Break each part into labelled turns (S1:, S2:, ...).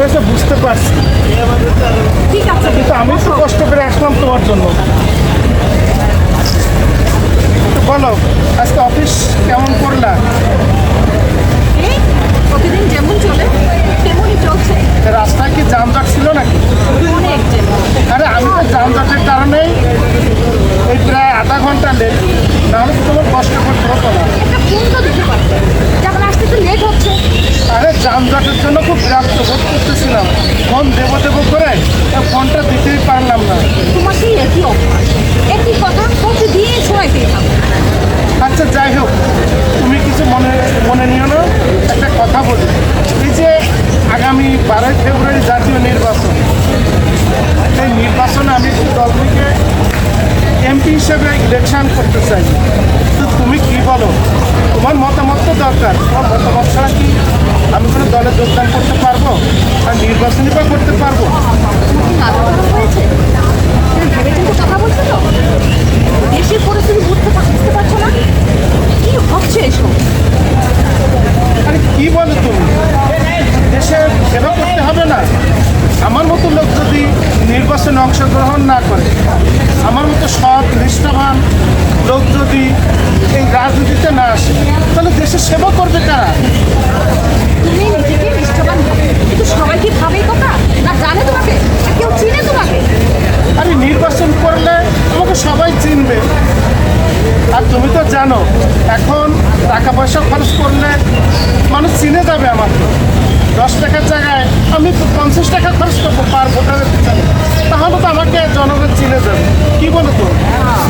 S1: হয়েছে বুঝতে পারছি।
S2: ঠিক আছে।
S1: কিন্তু আমি তো কষ্ট করে আসলাম তোমার জন্য। তো বলো আজকে অফিস কেমন করলা?
S2: প্রতিদিন যেমন চলে তেমনই চলছে।
S1: রাস্তায় কি যানজট ছিল নাকি? আরে আমি তো যানজটের কারণেই এই প্রায় আধা ঘণ্টা লেট নাহলে তো তোমার কষ্ট করতে হতো না
S2: একটা ফোন তো দিতে পারবে যেমন আসতে তো লেট হচ্ছে
S1: আরে যানজটের জন্য খুব বিরক্ত বোধ করতেছিলাম। ফোন দেবো দেবো করে ফোনটা দিতেই পারলাম না।
S2: তোমার সেই একই অভ্যাস। একই কথা প্রতিদিন শোনাইতেই থাকো।
S1: আচ্ছা যাই হোক তুমি কিছু মনে মনে নিও না একটা কথা বলি। এই যে আগামী বারোই ফেব্রুয়ারি জাতীয় নির্বাচন এই নির্বাচনে আমি একটু দল এমপি হিসেবে ইলেকশন করতে চাই। তো তুমি কি বলো? তোমার মতামত তো দরকার। তোমার মতামত ছাড়া কি? আমি কোনো দলে যোগদান করতে পারব? আর নির্বাচনই বা করতে পারব?
S2: দেশের পরিস্থিতি বুঝতে বুঝতে পারছ না? কি হচ্ছে এসব?
S1: আরে কি বলো তুমি? দেশে সেবা করতে হবে না। আমার মতো লোক যদি নির্বাচনে অংশগ্রহণ না করে আমার মতো সৎ নিষ্ঠাবান লোক যদি এই রাজনীতিতে না আসে তাহলে দেশের সেবা করবে কারা?
S2: তুমি নিজেকে নিষ্ঠাবান কিন্তু সবাই কি ভাবে কথা? না জানে তোমাকে? কেউ চিনে তোমাকে?
S1: আরে নির্বাচন করলে তোমাকে সবাই চিনবে। আর তুমি তো জানো এখন টাকা পয়সা খরচ করলে মানুষ চিনে যাবে আমাকে। দশ টাকার জায়গায় আমি পঞ্চাশ টাকা খরচ করব পার ভোটারের পিছনে। তাহলে তো আমাকে জনগণ চিনে যাবে। কি বলো তো?
S2: হ্যাঁ,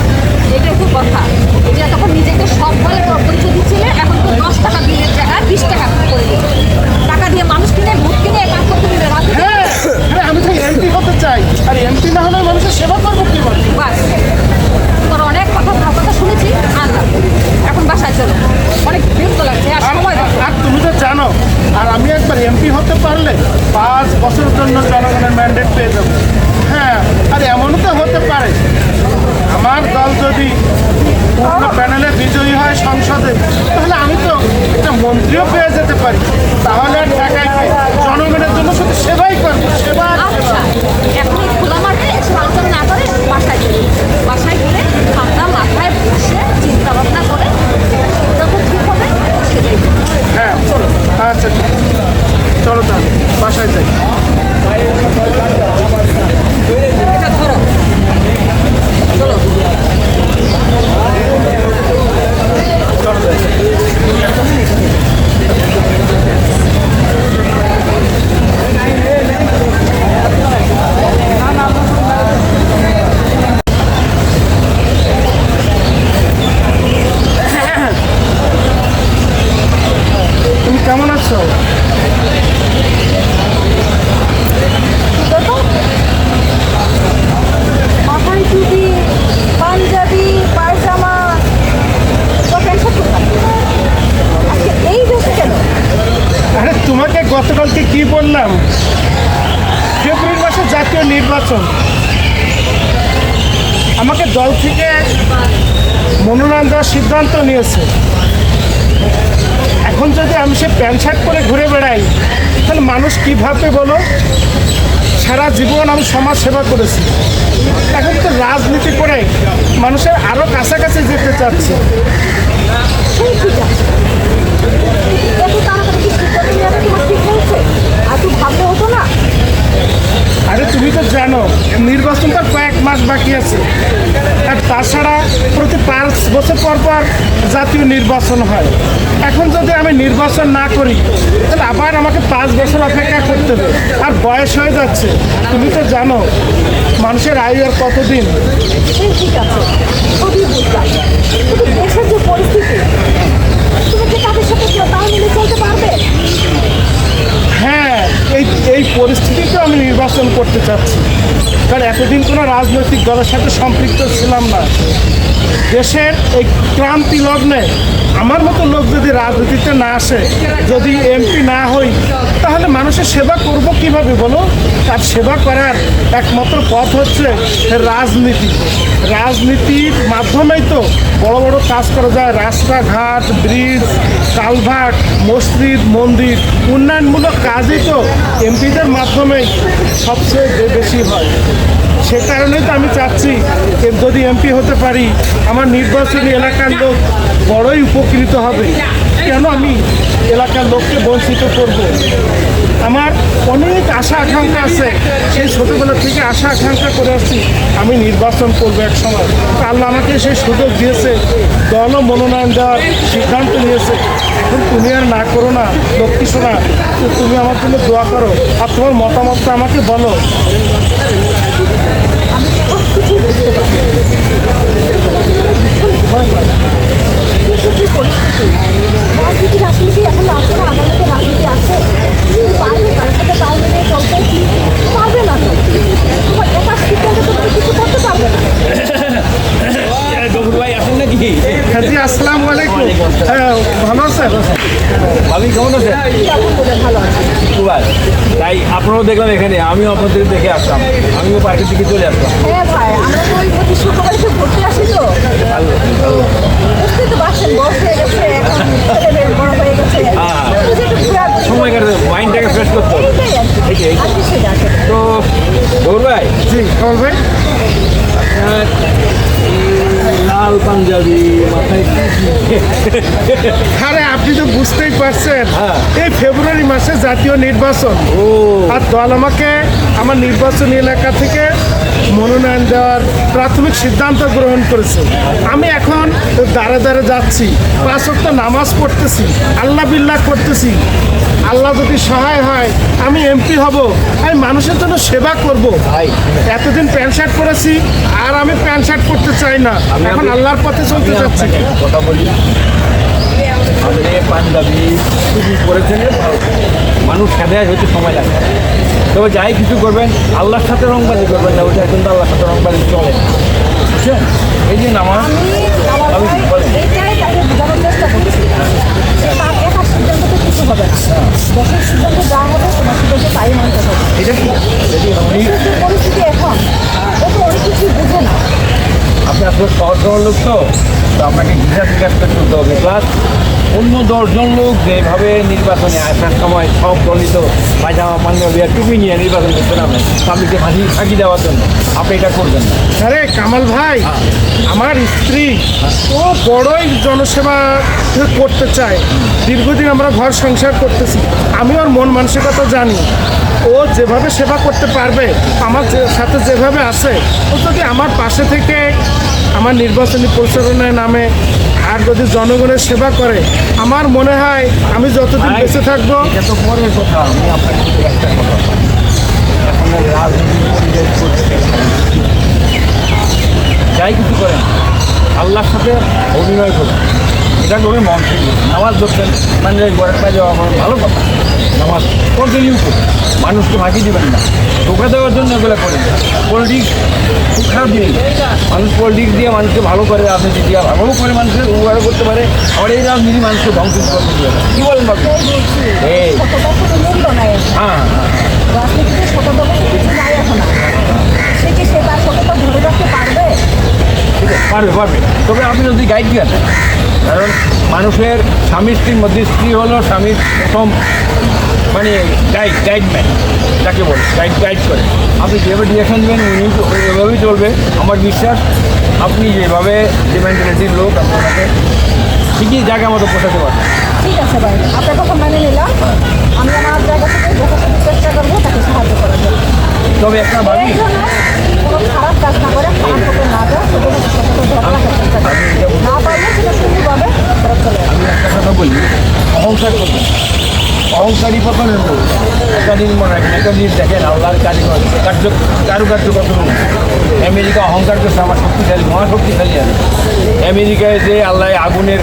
S2: এটাই তো কথা। যে তখন নিজেকে সব বলে পরিচয় দিচ্ছিলে এখন তো দশ টাকা বিলের জায়গায় বিশ টাকা করে টাকা দিয়ে মানুষ কিনে ভোট কিনে কাজ করতে রাজনীতি
S1: হ্যাঁ আমি তো এমপি হতে চাই। আর এমপি না হলে মানুষের সেবা করব কি বলো
S2: তোর অনেক কথা কথা শুনেছি আনলাম এখন বাসায় চলো। অনেক বিরক্ত লাগছে আর
S1: আর
S2: সময়
S1: আর তুমি তো জানো আর আমি একবার এমপি হতে পারলে পাঁচ বছরের জন্য জনগণের ম্যান্ডেট পেয়ে যাব হ্যাঁ আর এমনও তো হতে পারে আমার দল যদি পূর্ণ প্যানেলে বিজয়ী হয় সংসদে তাহলে আমি তো একটা মন্ত্রীও পেয়ে যেতে পারি তাহলে আর টাকায় কি? জনগণের জন্য শুধু সেবাই করব সেবা
S2: আচ্ছা
S1: সেবা।
S2: এখন খোলা মাঠে না করে বাসায় বাসায় গেলে ঠান্ডা মাথায় বসে চিন্তা ভাবনা করে যখন ঠিক হবে সেটাই করো।
S1: হ্যাঁ আচ্ছা ঠিক আছে। চলো তাহলে বাসায় যাই
S2: এটা ধরো চলো
S1: চলো যাই তুমি কেমন আছো
S2: দেখো মাথায় টুপি পাঞ্জাবি পায়জামা তো টেনশন করতাম আজকে এই দেশে কেন
S1: আরে তোমাকে গতকালকে কি বললাম ফেব্রুয়ারি মাসে জাতীয় নির্বাচন। আমাকে দল থেকে মনোনয়ন দেওয়ার সিদ্ধান্ত নিয়েছে। এখন যদি আমি সে প্যান্ট শার্ট পরে ঘুরে বেড়াই, তাহলে মানুষ কী ভাববে বলো? সারা জীবন আমি সমাজ সেবা করেছি। এখন তো রাজনীতি করে মানুষের আরও কাছাকাছি যেতে চাচ্ছে।
S2: ঠিক ভাবলে হতো না?
S1: আরে তুমি তো জানো নির্বাচন তো কয়েক মাস বাকি আছে। আর তাছাড়া প্রতি পাঁচ বছর পর পর জাতীয় নির্বাচন হয়। এখন যদি আমি নির্বাচন না করি তাহলে আবার আমাকে পাঁচ বছর অপেক্ষা করতে হবে। আর বয়স হয়ে যাচ্ছে। তুমি তো জানো মানুষের আয়ু আর কতদিন?
S2: ঠিক আছে দেশের যে পরিস্থিতি তুমি কি তাদের সাথে তাল মিলে চলতে পারবে?
S1: এই এই পরিস্থিতিতে আমি নির্বাচন করতে চাচ্ছি। কারণ এতদিন কোনো রাজনৈতিক দলের সাথে সম্পৃক্ত ছিলাম না। দেশের এই ক্রান্তি লগ্নে আমার মতো লোক যদি রাজনীতিতে না আসে, যদি এমপি না হই, তাহলে মানুষের সেবা করব কীভাবে বলো? তার সেবা করার একমাত্র পথ হচ্ছে রাজনীতি। রাজনীতির মাধ্যমেই তো বড় বড় কাজ করা যায়। রাস্তাঘাট, ব্রিজ, কালভার্ট, মসজিদ, মন্দির, উন্নয়নমূলক কাজই তো এমপিদের মাধ্যমেই সবচেয়ে বেশি হয়। সে কারণেই তো আমি চাচ্ছি যদি এমপি হতে পারি, আমার নির্বাচনী এলাকার লোক বড়ই উপকৃত হবে। কেন আমি এলাকার লোককে বঞ্চিত করব? আমার অনেক আশা আকাঙ্ক্ষা আছে। সেই ছোটোবেলা থেকে আশা আকাঙ্ক্ষা করে আসছি, আমি নির্বাচন করব এক সময়। আল্লাহ আমাকে সেই সুযোগ দিয়েছে দলও মনোনয়ন দেওয়ার সিদ্ধান্ত নিয়েছে। এখন তুমি আর না করো না লক্ষ্মী শোনা, তুমি আমার জন্য দোয়া করো। আর তোমার মতামতটা আমাকে বলো।
S3: Thank you. আমিও আপনাদের দেখে আসলাম। আমিও পার্টির দিকে চলে আসলাম।
S2: হ্যাঁ ভাই আমরা তো ওই প্রতি শুক্রবার একটু ঘুরতে আসি তো। বুঝতেই তো পারছেন বয়স হয়ে গেছে এখন বড় গেছে।
S3: সময় মাইন্ডটাকে ফ্রেশ করতে হবে। তো গৌর ভাই
S1: জি
S3: লাল পাঞ্জাবি মাথায়
S1: আরে আপনি তো বুঝতেই পারছেন।
S3: হ্যাঁ।
S1: এই ফেব্রুয়ারি মাসে জাতীয় নির্বাচন।
S3: ও।
S1: আর দল আমাকে আমার নির্বাচনী এলাকা থেকে মনোনয়ন দেওয়ার প্রাথমিক সিদ্ধান্ত গ্রহণ করেছে। আমি এখন দাঁড়ে দাঁড়ে যাচ্ছি পাঁচ ওয়াক্ত নামাজ পড়তেছি আল্লাহ বিল্লাহ করতেছি। আল্লাহ যদি সহায় হয় আমি এমপি হব আমি মানুষের জন্য সেবা করব।
S3: ভাই।
S1: এতদিন প্যান্ট শার্ট পরেছি আর আমি প্যান্ট শার্ট পরতে চাই না।
S3: আমি
S1: এখন আল্লাহর পথে চলতে যাচ্ছি।
S3: কথা বলি। পাঞ্জাবি ভালো মানুষ হতে সময় লাগে। তবে যাই কিছু করবেন আল্লাহর সাথে রংবাজি করবেন না ওটা কিন্তু আল্লাহর সাথে রংবাজি চলে না। বুঝছেন? এই যে নামাজ
S2: আমি আমার
S3: আমি
S2: ভাই
S3: বলেন।
S2: এটাই তাকে বোঝানোর চেষ্টা করছি। তার একার সিদ্ধান্ত তো কিছু হবে না। দেশের সিদ্ধান্ত যা হবে তোমার সিদ্ধান্ত তাই মানতে হবে।
S3: এটা কি? আপনি
S2: দেশের পরিস্থিতি এখন ও তো অনেক কিছু বুঝে না।
S3: আপনি আসলে সহজ সরল লোক তো তো আপনাকে হিসাব বিকাশ করতে হবে প্লাস অন্য দশজন লোক যেভাবে নির্বাচনে আসার সময় সব দলিত পায়জামা পাঞ্জাবি আর টুপি নিয়ে নির্বাচন করতে নামে পাবলিককে ফাঁকি ফাঁকি দেওয়ার জন্য। আপনি এটা করবেন না।
S1: আরে কামাল ভাই আমার স্ত্রী ও বড়ই জনসেবা করতে চায়। দীর্ঘদিন আমরা ঘর সংসার করতেছি। আমি ওর মন মানসিকতা জানি। ও যেভাবে সেবা করতে পারবে আমার সাথে যেভাবে আছে ও যদি আমার পাশে থেকে আমার নির্বাচনী পরিচালনায় নামে আর যদি জনগণের সেবা করে আমার মনে হয় আমি যতদিন বেঁচে থাকব
S3: এটা তো পরের কথা আমি আপনাকে একটা কথা যাই কিছু করেন আল্লাহর সাথে অভিনয় করুন। এটা করবেন মন নামাজ ধরছেন মানে ঘরের পায়ে যাওয়া ভালো কথা। নামাজ কন্টিনিউ করুন। মানুষকে ফাঁকি দিবেন না। ধোকা দেওয়ার জন্য এগুলো করেন। পলিটিক্স খুব খারাপ জিনিস। মানুষ পলিটিক্স দিয়ে মানুষকে ভালো করে রাজনীতি দিয়ে ভালো করে মানুষের উপকার করতে পারে, আবার এই রাজনীতি মানুষকে ধ্বংস করতে দিয়ে। কী বলেন বাবু। হ্যাঁ
S2: ধরে রাখতে পারবে
S3: পারবে। তবে আপনি যদি গাইড দেন, কারণ মানুষের স্বামী স্ত্রীর মধ্যে স্ত্রী হলো স্বামীর প্রথম মানে গাইড গাইডম্যান যাকে বলে গাইড গাইড করে। আপনি যেভাবে ডিরেকশন দেবেন উনি তো এভাবেই চলবে। আমার বিশ্বাস আপনি যেভাবে যে মেন্টালিটির লোক আপনাকে ঠিকই জায়গা মতো পৌঁছাতে পারবেন।
S2: ঠিক আছে ভাই আপনার কথা মেনে নিলাম। আমি আমার জায়গা থেকে যথাসাধ্য চেষ্টা করব তাকে সাহায্য করার জন্য।
S3: তবে একটা ভাবি
S2: এই কোনো খারাপ কাজ না করে খারাপ পথে না যায় সেজন্য সততা ধরে রাখার চেষ্টা করি না। পারলে সেটা সুন্দরভাবে ফেরত চলে
S3: আমি একটা কথা বলি অহংকার করবেন অহংকারী পতনের লোক একটা দিন মনে রাখেন একটা জিনিস দেখেন, আল্লাহর কারিগর, কার্য কারুকার্য কত আমেরিকা অহংকার করছে আমার শক্তিশালী মহা শক্তিশালী আছে। আমেরিকায় যে আল্লাহ আগুনের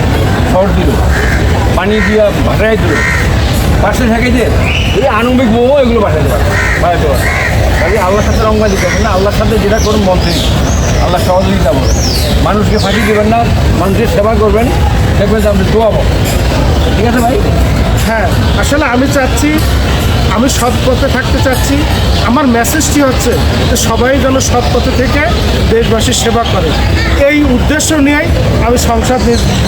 S3: শহর দিল, পানি দিয়া ভাসাই দিল। পাশে থাকে যে, এই আণবিক বোমও এগুলো বাসাতে পারে বাসাতে পারে কাজে আল্লাহর সাথে রঙ্গাজি করবেন না, আল্লাহর সাথে যেটা করুন, মন্ত্রী। আল্লাহ সহযোগিতা করবেন। মানুষকে ফাঁকি দেবেন না, মানুষের সেবা করবেন। দেখবেন যে আপনি দোয়াবো ঠিক আছে ভাই?
S1: হ্যাঁ আসলে আমি চাচ্ছি আমি সৎ পথে থাকতে চাচ্ছি। আমার মেসেজটি হচ্ছে যে সবাই যেন সৎ পথে থেকে দেশবাসীর সেবা করে। এই উদ্দেশ্য নিয়েই আমি সংসদ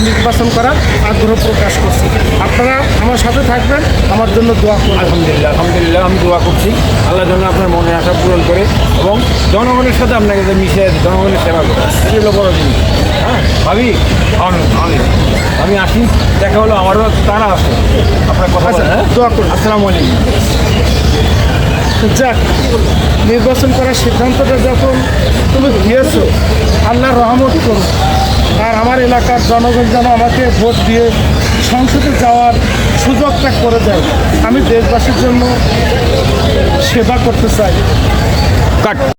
S1: নির্বাচন করার আগ্রহ প্রকাশ করছি। আপনারা আমার সাথে থাকবেন। আমার জন্য দোয়া করবেন।
S3: আলহামদুলিল্লাহ আলহামদুলিল্লাহ আমি দোয়া করছি। আল্লাহ যেন আপনার মনের আশা পূরণ করে এবং জনগণের সাথে আপনাকে যে মিশে জনগণের সেবা করে বড় জিনিস হ্যাঁ ভাবি? আমি আসি। দেখা হলো আমারও তারা আছে আপনার কথা
S1: আচ্ছা,
S3: হ্যাঁ?
S1: দোয়া করুন।
S3: আসসালামু আলাইকুম।
S1: যাক, নির্বাচন করার সিদ্ধান্তটা যখন তুমি দিয়েছ আল্লাহ রহমত করো। আর আমার এলাকার জনগণ যেন আমাকে ভোট দিয়ে সংসদে যাওয়ার সুযোগটা করে দেয়। আমি দেশবাসীর জন্য সেবা করতে চাই।
S3: কাট।